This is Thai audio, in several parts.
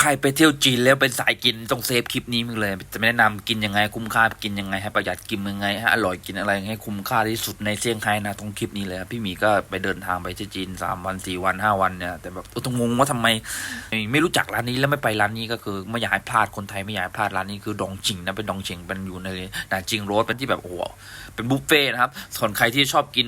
ใครไปเที่ยวจีนแล้วเป็นสายกินต้องเซฟคลิปนี้มึงเลย จะไม่แนะนำกินยังไง คุ้มค่ากินยังไงให้ประหยัดกินยังไงให้อร่อยกินอะไรให้คุ้มค่าที่สุดในเซี่ยงไฮ้นะตรงคลิปนี้เลยพี่หมีก็ไปเดินทางไปที่จีนสามวันสี่วันห้าวันเนี่ยแต่แบบต้องงงว่าทำไม ไม่รู้จักร้านนี้แล้วไม่ไปร้านนี้ก็คือไม่อยากให้พลาดคนไทยไม่อยากให้พลาดร้านนี้คือดองจิงนะเป็นดองจิงเป็นอยู่ในนาจิงโรสเป็นที่แบบโอ้โหเป็นบุฟเฟ่นะครับส่วนใครที่ชอบกิน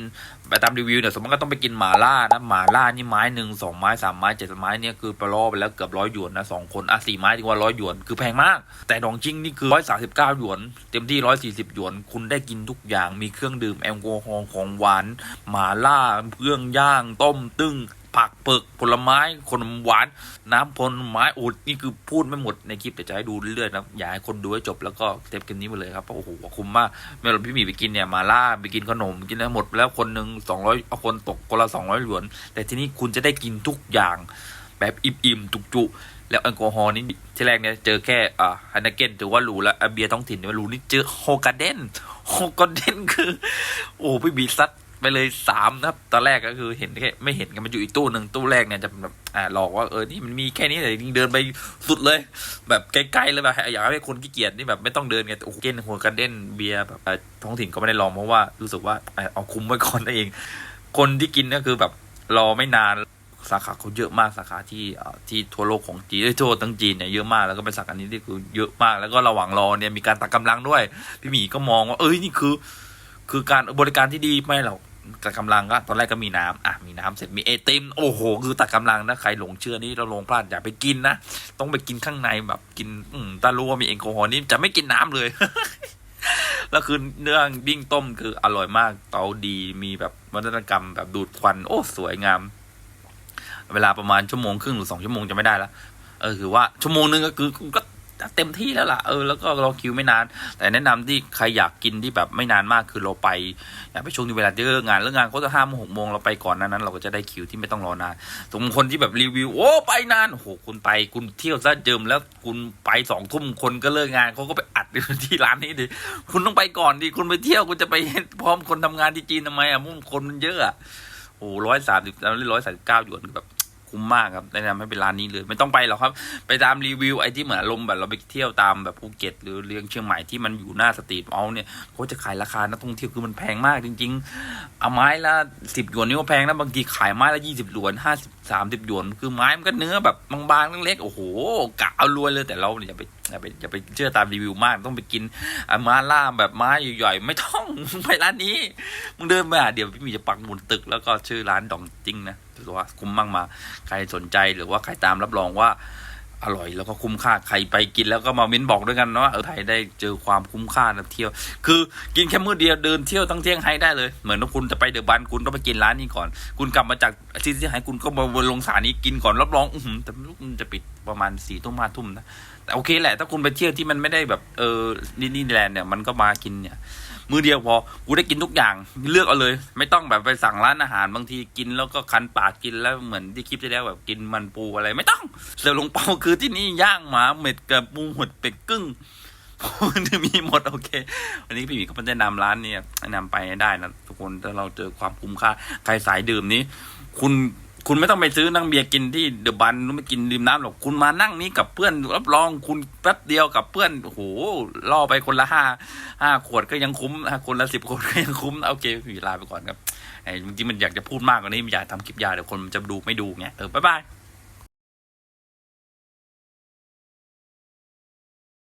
ไปตามรีวิวเนี่ยสมมติก็ต้องไปกินหมาล่านะหมาล่านี่ไม้หนึ่งสองไม้สามไม้เจ็ดไม้เนี่ยคือไปล่อไปแล้วเกือบร้อยหยวนนะสองคนอะสี่ไม้ดีกว่าร้อยหยวนคือแพงมาก แต่ดองจิ้งนี่คือร้อยสาสิบเก้าหยวน เต็มที่ร้อยสี่สิบหยวน คุณได้กินทุกอย่างมีเครื่องดื่มแอลกอฮอล์ของหวาน หมาล่าเครื่องย่างต้มตึ้ง ผักเปลือกผลไม้ขนมหวาน น้ำผลไม้โอ้นี่คือพูดไม่หมดในคลิปแต่จะให้ดูเรื่อยๆนะอยากให้คนดูให้จบแล้วก็เทปคลิปนี้มาเลยครับโอ้โหคุ้มมากเมื่อเราพี่หมีไปกินเนี่ยมาล่าไปกินขนมกินได้วหมดแล้วคนหนึ่งสองร้อยเอาคนตกคนละสองร้อยหยวน แต่ทีนี้คุณจะได้กินทุกอย่างแบบอิ่มๆจุกจุๆแล้วแอลกอฮอล์นี่ที่แรกเนี่ยเจอแค่อ่าฮันนาเกนถือว่าหรูแล้วอะเบียร์ท้องถิ่นเนี่ยหรูนี่เจอโฮกาเดนโฮกาเดนคือ โอ้พี่บีซัด ไปเลยสามนะครับตอนแรกก็คือเห็นแค่ไม่เห็นกันมันอยู่อีกตู้หนึ่งตู้แรกเนี่ยจะแบบอ่าหลอกว่าเออนี่มันมีแค่นี้แต่จริงเดินไปสุดเลย แบบใกล้ๆเลยแบบอยากให้คนขี้เกียจนี่แบบไม่ต้องเดินไงแต่โอ้เก้นหัวกันเด่นเบียร์แบบท้องถิ่นก็ไม่ได้ลองเพราะว่ารู้สึกว่าเอาคุมไว้ก่อนนั่นเอง คนที่กินก็คือแบบรอไม่นานสาขาเขาเยอะมากสาขาที่ที่ทั่วโลกของจีนทั่วทั้งจีนเนี่ยเยอะมากแล้วก็เป็นสาขานี้ที่คือเยอะมากแล้วก็ระหว่างรอเนี่ยมีการตักกำลังด้วย พี่หมีก็มองว่าเอ้ยนี่คือ คือการบริการที่ดีไม่หรอก ตักกำลังก็ตอนแรกก็มีน้ำอะมีน้ำเสร็จมีไอติมโอ้โห คือตักกำลังนะใครหลงเชื่อนี่เราลงพลาดอย่าไปกินนะต้องไปกินข้างในแบบกิน อืมถ้ารู้ว่ามีแอลกอฮอล์นี่จะไม่กินน้ำเลยแล้วคือเนื้อบิ้งต้มคืออร่อยมากเตาดีมีแบบวัฒนกรรมแบบดูดควัน โอ้สวยงาม เวลาประมาณชั่วโมงครึ่งหรือสองชั่วโมงจะไม่ได้ละเออคือว่าชั่วโมงนึงก็คือก็ เต็มที่แล้วล่ะเออแล้วก็รอคิวไม่นาน แต่แนะนำที่ใครอยากกินที่แบบไม่นานมากคือเราไปอยากไปช่วงที่เวลาเลิกงานเลิกงานเขาจะห้าโมงหกโมงเราไปก่อนนั้นนั้น เราก็จะได้คิวที่ไม่ต้องรอนานสมคนที่แบบรีวิวโอ้ไปนานโอ้โหคุณไปคุณเที่ยวซะเจิมแล้วคุณไปสองทุ่มคนก็เลิกงานเขาก็ไปอัดอยู่ที่ร้านนี้ดิคุณต้องไปก่อนดิคุณไปเที่ยวคุณจะไปพร้อมคนทำงานที่จีนทำไมอะมุ่งคนมันเยอะอะโอ้ร้อยสามสิบแล้วร้อยสามสิบเก้าหยวนแบบ คุ้มมากครับแนะนำให้เป็นร้านนี้เลย ไม่ต้องไปหรอกครับ ไปตามรีวิวไอ้ที่เหมือนอารมณ์แบบเราไปเที่ยวตามแบบภูเก็ต หรือเรียงเชียงใหม่ที่มันอยู่หน้าสตรีทเอาเนี่ยเขาจะขายราคานักท่องเที่ยวคือมันแพงมากจริง ๆ เอาไม้ละสิบหยวนนี่ก็แพงนะบางทีขายไม้ละยี่สิบหยวนห้าสิบสามสิบหยวน คือไม้มันก็เนื้อแบบบางๆเล็กๆโอ้โหกะเอารวยเลยแต่เราเนี่ยไป อย่าไปอย่าไปเชื่อตามรีวิวมาก ต้องไปกินอม้าล่าแบบม้าใหญ่ๆไม่ต้องไปร้านนี้มึงเดินไปอะเดี๋ยวพี่มีจะปักหมุนตึกแล้วก็ชื่อร้านดองจริงนะถือว่าคุ้มมากมา ใครสนใจหรือว่าใครตามรับรองว่า อร่อยแล้วก็คุ้มค่าใครไปกินแล้วก็มาเม้นบอกด้วยกันเนาะว่าเออไทยได้เจอความคุ้มค่านะเที่ยว คือกินแค่มื้อเดียวเดินเที่ยวทั้งเที่ยงไฮได้เลยเหมือนว่าคุณจะไปเดอะบันคุณก็ไปกินร้านนี้ก่อน คุณกลับมาจากที่เซี่ยงไฮ้คุณก็มาวนลงสถานีกินก่อนรับรองอือหือแต่ไม่รู้มันจะปิดประมาณสี่ทุ่มห้าทุ่มนะแต่โอเคแหละถ้าคุณไปเที่ยวที่มันไม่ได้แบบเออนี่นี่แลนด์เนี่ยมันก็มากินเนี่ย มือเดียวพอกูได้กินทุกอย่างเลือกเอาเลย ไม่ต้องแบบไปสั่งร้านอาหารบางทีกินแล้วก็คันปากกินแล้วเหมือนที่คลิปที่แล้วแบบกินมันปูอะไร ไม่ต้องเสือลงเปาคือที่นี่ย่างหมาเม็ดกับปูหดเป็ดกึ้งมีหมดโอเค วันนี้พี่หมีก็มาแนะนำร้านนี้แนะนำไปได้นะทุกคนถ้าเราเจอความคุ้มค่าใครสายดื่มนี้ คุณ คุณไม่ต้องไปซื้อนั่งเบียร์กินที่เดอะบันไม่กินริมน้ำหรอกคุณมานั่งนี้กับเพื่อนรับรองคุณแป๊บเดียวกับเพื่อนโอ้โหล่อไปคนละห้าห้าขวดก็ยังคุ้มคนละสิบขวดก็ยังคุ้มโอเคผีลาไปก่อนครับไอ้จริงมันอยากจะพูดมากกว่านี้อยากทำคลิปยาวเดี๋ยวคนมันจะดูไม่ดูไงเออบ๊ายบาย